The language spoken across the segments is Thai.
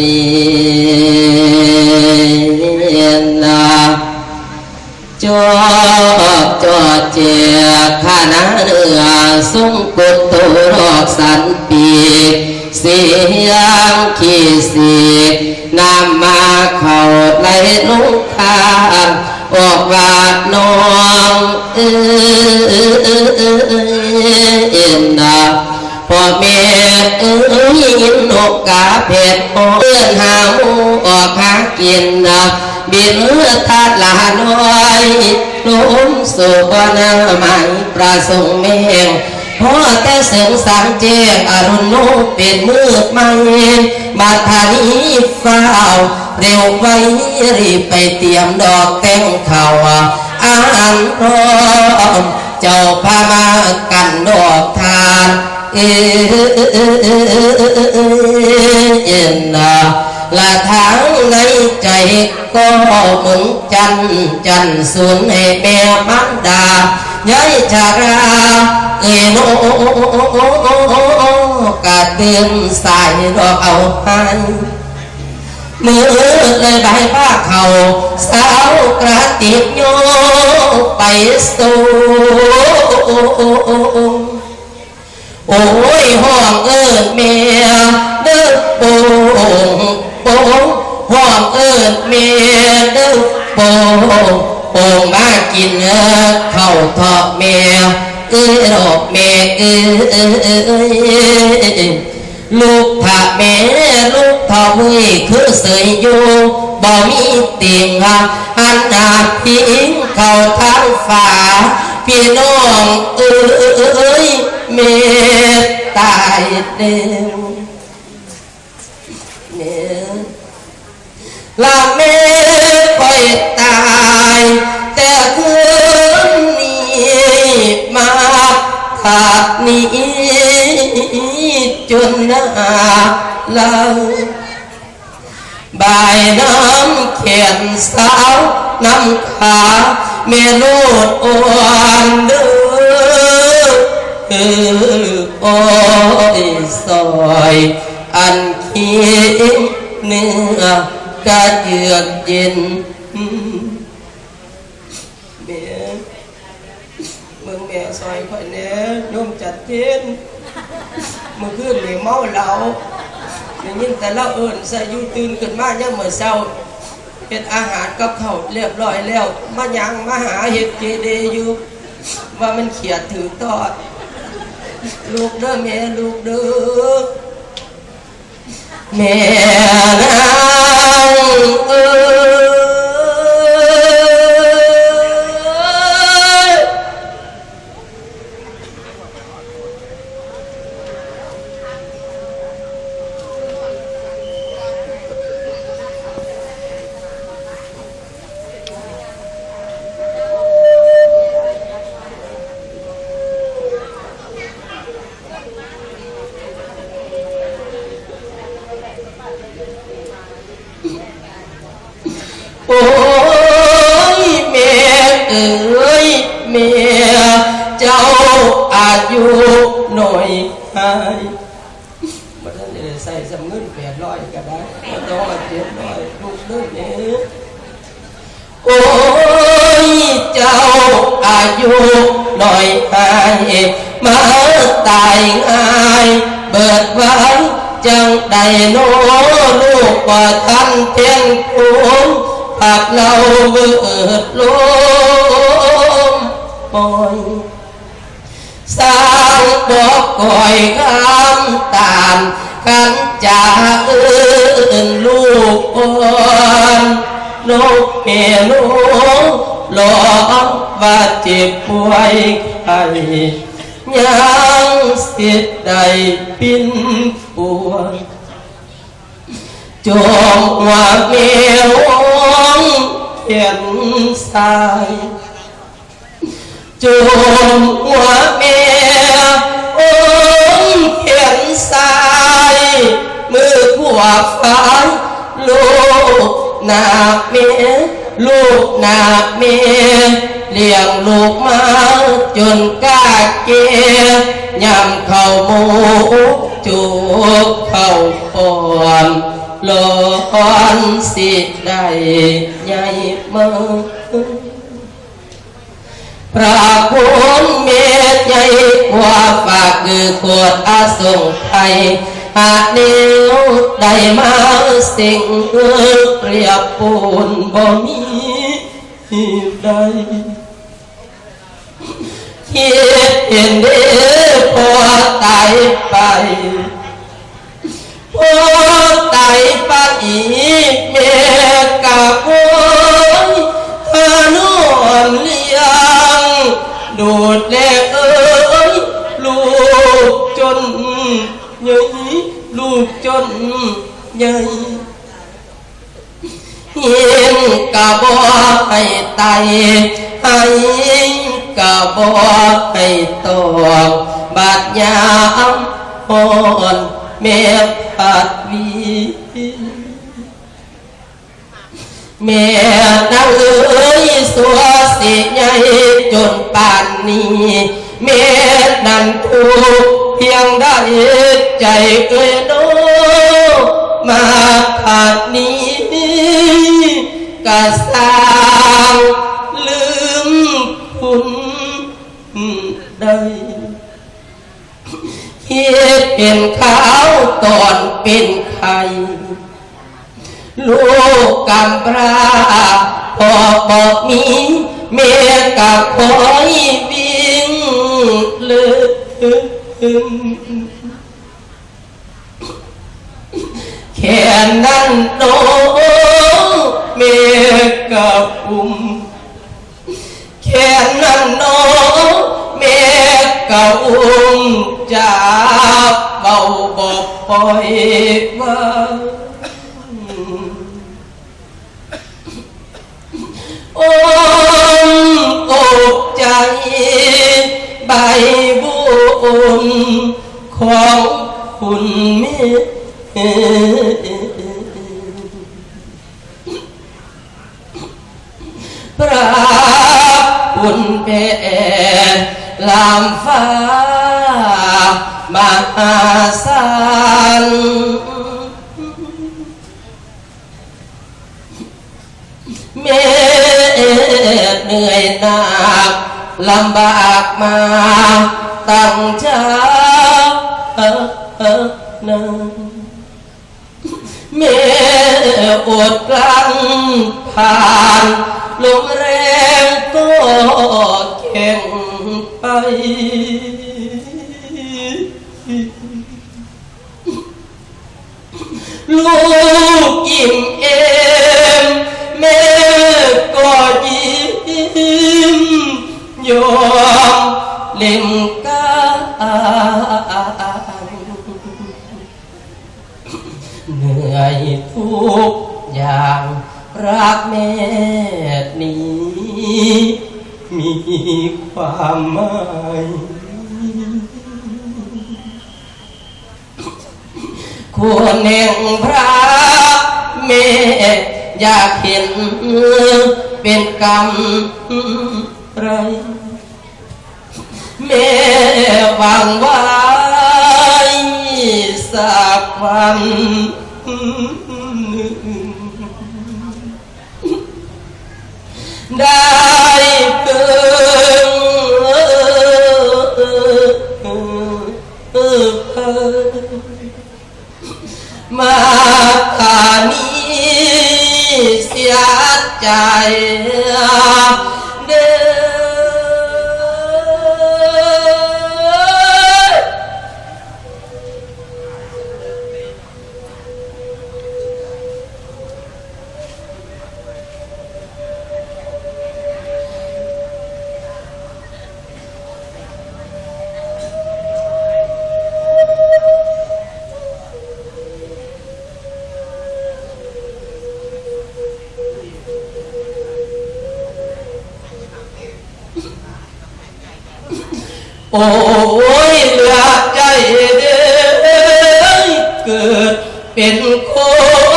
นีนาจอจอเจียข้านาเนือสุงกุดตุรอกสันปีเสียงขี้สีนำมาเข้าไหลลุกทาออกว่าน้องเอ้ยนา พ่อแม่เอ้ยยินนกกาเพชรเอื้อนหาหมูออกหากินนะบินเลือดทาดลาน้อยลุมสู่บ่อนาไม้ประสงค์แมงพอแต่เสียงสามเจงอรุณโนเป็นมืดไม่มาทานีฟ้าวเร็วไว้รีบไปเตรียมดอกแตงเขาอาหารพร้อมเจ้าพามากันดอกทาน เอ็นนาละทางในใจก็เหมือนจันจันสูนให้แม่มันดาย้ โอ้ยห้องเอิญเมียเด้อโป่งโป่งห้องเอิญเมียเด้อโป่งโป่งมากินเออเข้าทอดเมียเอ้ยดอกเมียเอ้ยลูกถ้าแม่ลูกทอมุยคือเสยอยู่บ่มีเตียงหันหน้าพิงเข้าทางฝา พี่น้องเอ้ยเมตตายเด้อเมตลาเมคอยตายแต่คืนนี้มาถากนี้จนหน้าเราบายน้ำเขียนสาวน้ำขา เมลูดอ่อนเดือเออโอ้ยซอย อันเคียงเนื้อกระเยือกเย็นเมียมึงแม่ซอยคอยเนี้ยโยมจัดเย็นมื่อคืนนี่เมาเหล้าได้ยินแต่เราเอิญใส่ยูตื่นขึ้นมาเนี่ยามมื่อเช้า เป็นอาหารกับข้าเรียบร้อยแล้วมายังมาหาเห็ดเกเดอยู่ว่ามันเขียดถือตอด ลูกเด้อแม่ลูกเด้อแม่ ร้อยก็ได้มันต้องมาเจ็ดร้อยลูกเด้อแม่โอ้ยเจ้าอายุหน่อยหายมาตายง่ายเบิดวังจังใดโนลูกว่าท่านเพียงคูนหากเราเบิดลมปล่อยสร้างดอกก่อยคำตาม กันจากอื่นลูกอ่อนนกเมลูกหลอกว่าเจ็บป่วยไข้ยังสิทธิ์ใดปิ้นปวดจงว่าเมีวงเขียนสายจงว่าเมีวงเขียนสาย มือขวาฟ้ายลูกนาเมลูกนาเมเลี้ยงลูกมาจนกล้าเกียยำเข้าหมูจูบเข้าปอนลอนสิได้ใหญ่เมือพระคุณเมตใหญ่กว่าฝากคือขวดอาสงไทย หากเดียวได้มาสิ่งเปรียบปูนบ่มีใดคิดเห็นเด้อพอตายไปพอตายไปอีกแม่กับพ่อยเธอนอนเลี้ยงดูดแลเอ้ยลูกจน ใหญ่ลูกจนใหญ่เฮียนกะบ่ให้ไตให้กะบ่ให้ตอกบาดยามพอนแม่ปัดวีแม่นางเอ้ยสัวสิใหญ่จนป่านนี้แม่นั่นทุก เพียงได้ใจเอ้ยโนมาขาดนี้กะสร้างลืมคุณได้คิดเป็นขาวตอนเป็นไข่ลูกกำพร้าพ่อบอกมีเมียกับคอยวิ่งเลื แค่นั้นโน้เมีกับอุ้มแค่นั้นโน้เมีกับอุ้มจะเบาบอกปล่อยว่าอ้อกใจใบ บุญของคุณม่พระคุณแผ่ลามฟ้ามหาศาลแม่เหนื่อยหนักลำบากมา ตั้งเช้านั้นแม่อดกลั้นผ่านลมแรงก็แข็งไปลูกอิ่มเอมแม่ก็ยิ้มยอมเล่น นื่อยทุกอย่างรักแม่นี้ มีความหมายควรแห่งพระเมตอยากเห็นเป็นกรรมไรแม่วังไว้สักวัน ได้เกินมาตานี้เสียใจ โอ้ยเหลือใจเด้อเกิดเป็นค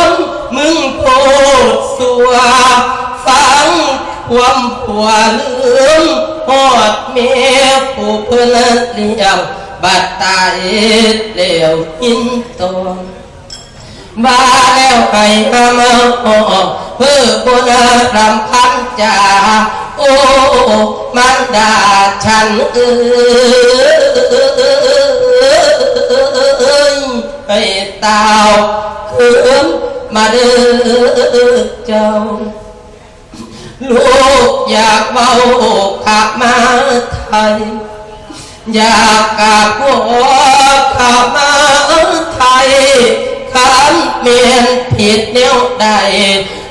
นมึงโพดสัวฟังความผัวลืมหอดเมียผู้เพื่อนเลี้ยงบัดตายแล้วกินตอนมาแล้วให้หามาเพื่อบุญรำพันจา โอ้มันดาฉันเอ้ยให้เต่าคืนมาเด้อเจ้า ลูกอยากเมาขับมาไทย อยากกราบหัวขับมาไทยขันเมียนผิดแนวใด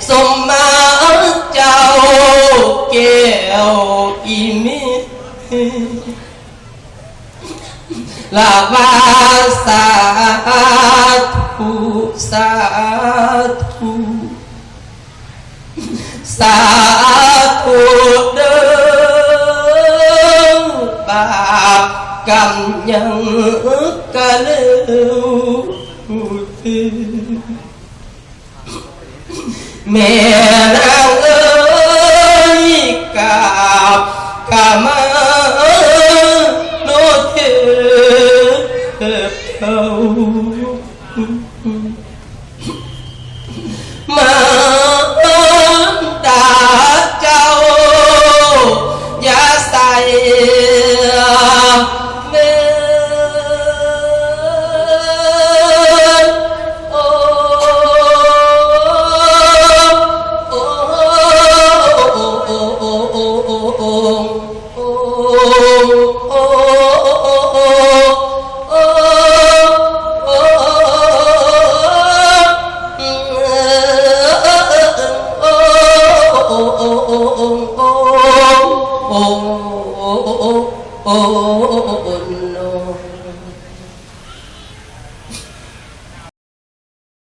สมมา เจ้าแก้วอีเมลาวาสาธุสาธุสาธุเด้อบาปกรรมยังกะเลวแม่นาง Oh.